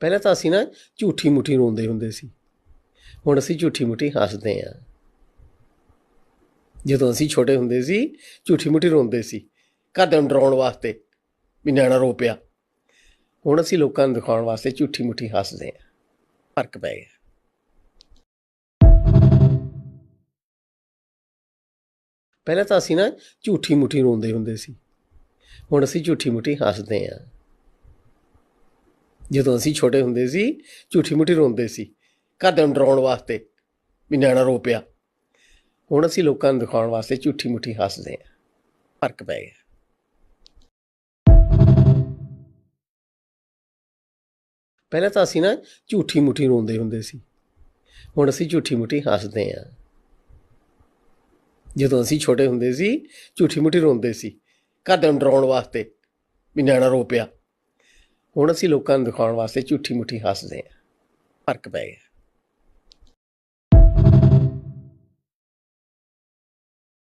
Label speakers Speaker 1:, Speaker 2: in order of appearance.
Speaker 1: ਪਹਿਲਾਂ ਤਾਂ ਅਸੀਂ ਨਾ ਝੂਠੀ ਮੁੱਠੀ ਰੋਂਦੇ ਹੁੰਦੇ ਸੀ। ਹੁਣ ਅਸੀਂ ਝੂਠੀ ਮੁੱਠੀ ਹੱਸਦੇ ਹਾਂ। ਜਦੋਂ ਅਸੀਂ ਛੋਟੇ ਹੁੰਦੇ ਸੀ, ਝੂਠੀ ਮੁੱਠੀ ਰੋਂਦੇ ਸੀ। ਘਰਦਿਆਂ ਨੂੰ ਡਰਾਉਣ ਵਾਸਤੇ ਵੀ ਨਿਆਣਾ ਰੋ ਪਿਆ। ਹੁਣ ਅਸੀਂ ਲੋਕਾਂ ਨੂੰ ਦਿਖਾਉਣ ਵਾਸਤੇ ਝੂਠੀ ਮੁੱਠੀ ਹੱਸਦੇ ਹਾਂ। ਫ਼ਰਕ ਪੈ ਗਿਆ। ਪਹਿਲਾਂ ਤਾਂ ਅਸੀਂ ਨਾ ਝੂਠੀ ਮੁੱਠੀ ਰੋਂਦੇ ਹੁੰਦੇ ਸੀ। ਹੁਣ ਅਸੀਂ ਝੂਠੀ ਮੁੱਠੀ ਹੱਸਦੇ ਹਾਂ। ਜਦੋਂ ਅਸੀਂ ਛੋਟੇ ਹੁੰਦੇ ਸੀ, ਝੂਠੀ ਮੁੱਠੀ ਰੋਂਦੇ ਸੀ ਘਰਦਿਆਂ ਨੂੰ ਡਰਾਉਣ ਵਾਸਤੇ ਵੀ ਨਿਆਣਾ ਰੋ ਪਿਆ। ਹੁਣ ਅਸੀਂ ਲੋਕਾਂ ਨੂੰ ਦਿਖਾਉਣ ਵਾਸਤੇ ਝੂਠੀ ਮੁੱਠੀ ਹੱਸਦੇ ਹਾਂ। ਫ਼ਰਕ ਪੈ ਗਿਆ। ਪਹਿਲਾਂ ਤਾਂ ਅਸੀਂ ਨਾ ਝੂਠੀ ਮੁੱਠੀ ਰੋਂਦੇ ਹੁੰਦੇ ਸੀ। ਹੁਣ ਅਸੀਂ ਝੂਠੀ ਮੁੱਠੀ ਹੱਸਦੇ ਹਾਂ। ਜਦੋਂ ਅਸੀਂ ਛੋਟੇ ਹੁੰਦੇ ਸੀ, ਝੂਠੀ ਮੁੱਠੀ ਰੋਂਦੇ ਸੀ ਘਰਦਿਆਂ ਨੂੰ ਡਰਾਉਣ ਵਾਸਤੇ ਵੀ ਨਿਆਣਾ ਰੋ ਪਿਆ। ਹੁਣ ਅਸੀਂ ਲੋਕਾਂ ਨੂੰ ਦਿਖਾਉਣ ਵਾਸਤੇ ਝੂਠੀ ਮੁੱਠੀ ਹੱਸਦੇ ਹਾਂ। ਫ਼ਰਕ ਪੈ ਗਿਆ।